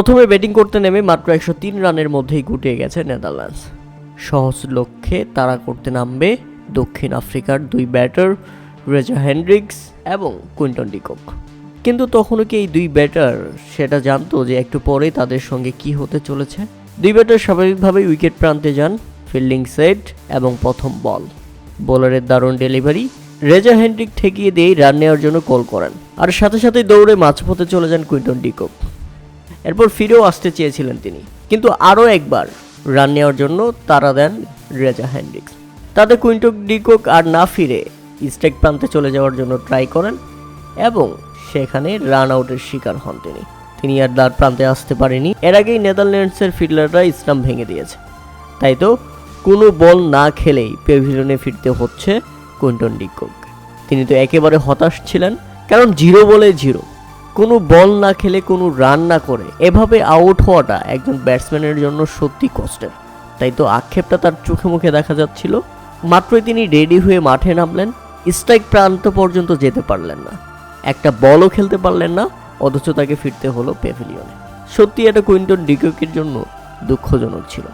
প্রথমে ব্যাটিং করতে নেমে মাত্র একশো তিন রানের মধ্যেই গুটিয়ে গেছে নেদারল্যান্ডস। সহজ লক্ষ্যে তারা করতে নামবে দক্ষিণ আফ্রিকার দুই ব্যাটার রেজা হেন্ড্রিক্স এবং কুইন্টন ডিকক কিন্তু তখনও কি এই দুই ব্যাটার সেটা জানতো যে একটু পরেই তাদের সঙ্গে কি হতে চলেছে? দুই ব্যাটার স্বাভাবিকভাবেই উইকেট প্রান্তে যান, ফিল্ডিং সেট এবং প্রথম বল। বোলারের দারুণ ডেলিভারি রেজা হেন্ড্রিক ঠেকিয়ে দিয়েই রান নেওয়ার জন্য কল করেন। আর সাথে সাথে দৌড়ে মাঝপথে চলে যান কুইন্টন ডিকক এরপর ফিরেও আসতে চেয়েছিলেন তিনি। কিন্তু আরও একবার রান নেওয়ার জন্য তারা দেন রেজা হ্যান্ড্রিক্স। তাতে কুইন্টন ডিকক আর না ফিরে স্ট্রাইক প্রান্তে চলে যাওয়ার জন্য ট্রাই করেন এবং সেখানে রান আউটের শিকার হন তিনি। তিনি আর দ্বার প্রান্তে আসতে পারেনি। এর আগেই নেদারল্যান্ডসের ফিল্ডাররা ইসলাম ভেঙে দিয়েছে। তাই তো কোনো বল না খেলেই পেভিলিয়নে ফিরতে হচ্ছে কুইন্টন ডিকক। তিনি তো একেবারে হতাশ ছিলেন, কারণ জিরো বলে জিরো। কোনো বল না খেলে কোনো রান না করে, এভাবে আউট হওয়াটা একজন ব্যাটসম্যানের জন্য সত্যি কষ্টের। তাই তো আক্ষেপটা তার চোখে মুখে দেখা যাচ্ছিল। মাত্রই তিনি রেডি হয়ে মাঠে নামলেন স্ট্রাইক প্রান্ত পর্যন্ত যেতে পারলেন না। একটা বলও খেলতে পারলেন না, অথচ তাকে ফিরতে হলো পেভিলিয়নে সত্যি এটা কুইন্টন ডিককের জন্য দুঃখজনক ছিল।